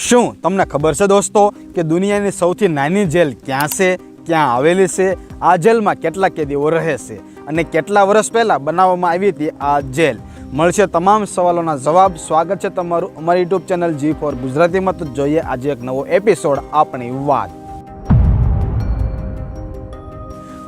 શું તમને ખબર છે દોસ્તો કે દુનિયાની સૌથી નાની જેલ ક્યાં છે, ક્યાં આવેલી છે, આ જેલમાં કેટલા કેદીઓ રહે છે અને કેટલા વર્ષ પહેલાં બનાવવામાં આવી હતી આ જેલ? મળશે તમામ સવાલોના જવાબ. સ્વાગત છે તમારું અમારી યુટ્યુબ ચેનલ જી ફોર ગુજરાતીમાં. તો જોઈએ આજે એક નવો એપિસોડ આપણી વાત.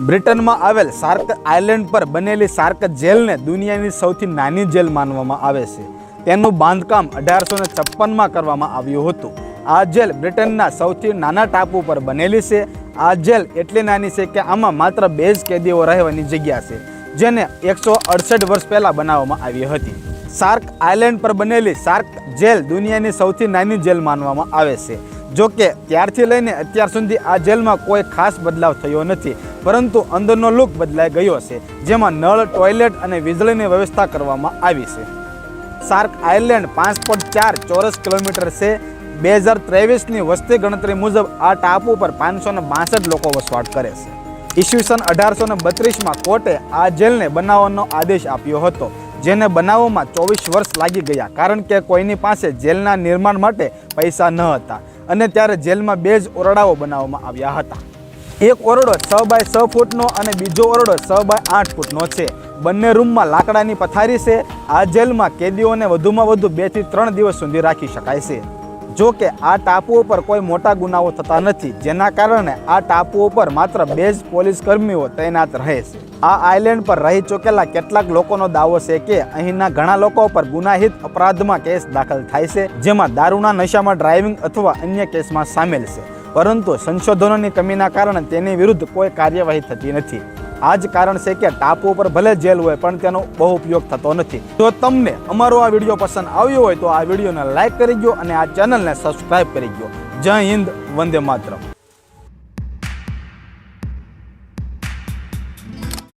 બ્રિટનમાં આવેલ સાર્ક આઇલેન્ડ પર બનેલી સાર્ક જેલને દુનિયાની સૌથી નાની જેલ માનવામાં આવે છે. તેનું બાંધકામ અઢારસો ને છપ્પનમાં કરવામાં આવ્યું હતું. આ જેલ બ્રિટનના સૌથી નાના ટાપુ પર બનેલી છે. આ જેલ એટલી નાની છે કે આમાં માત્ર બે જ કેદીઓ રહેવાની જગ્યા છે, જેને એકસો અડસઠ વર્ષ પહેલાં બનાવવામાં આવી હતી. સાર્ક આઇલેન્ડ પર બનેલી સાર્ક જેલ દુનિયાની સૌથી નાની જેલ માનવામાં આવે છે. જો કે ત્યારથી લઈને અત્યાર સુધી આ જેલમાં કોઈ ખાસ બદલાવ થયો નથી, પરંતુ અંદરનો લુક બદલાઈ ગયો છે, જેમાં નળ, ટોયલેટ અને વીજળીની વ્યવસ્થા કરવામાં આવી છે. સાર્ક આઇલેન્ડ પાંચ પોઈન્ટ ચાર ચોરસ કિલોમીટર છે. બે હજાર ત્રેવીસની વસ્તી ગણતરી મુજબ આ ટાપુ પર પાંચસો ને બાસઠ લોકો વસવાટ કરે છે. ઈસવીસન અઢારસો ને બત્રીસમાં કોર્ટે આ જેલને બનાવવાનો આદેશ આપ્યો હતો, જેને બનાવવામાં ચોવીસ વર્ષ લાગી ગયા, કારણ કે કોઈની પાસે જેલના નિર્માણ માટે પૈસા ન હતા અને ત્યારે જેલમાં બે જ ઓરડાઓ બનાવવામાં આવ્યા હતા. એક ઓરડો છ બાય છ ફૂટનો અને બીજો ઓરડો છ બાય આઠ ફૂટનો છે. બંને રૂમમાં લાકડાની પથારી છે. આ જેલમાં કેદીઓને વધુમાં વધુ બેથી ત્રણ દિવસ સુધી રાખી શકાય છે. જો કે આ ટાપુ ઉપર કોઈ મોટા ગુનાઓ થતા નથી, જેના કારણે આ ટાપુ ઉપર માત્ર બે જ પોલીસ કર્મીઓ તૈનાત રહે છે. આ આઇલેન્ડ પર રહી ચૂકેલા કેટલાક લોકોનો દાવો છે કે અહીંના ઘણા લોકો પર ગુનાહિત અપરાધમાં કેસ દાખલ થાય છે, જેમાં દારૂના નશામાં ડ્રાઇવિંગ અથવા અન્ય કેસમાં સામેલ છે. પરંતુ સંશોધનોની કમીના કારણે તેની વિરુદ્ધ કોઈ કાર્યવાહી થતી નથી. આ જ કારણ છે કે ટાપુ ઉપર ભલે જેલ હોય, પણ તેનો બહુ ઉપયોગ થતો નથી. તો તમને અમારો આ વીડિયો પસંદ આવ્યો હોય, તો આ વિડીયોને લાઈક કરી દો અને આ ચેનલને સબસ્ક્રાઇબ કરી દો જય હિન્દ, વંદે માતરમ.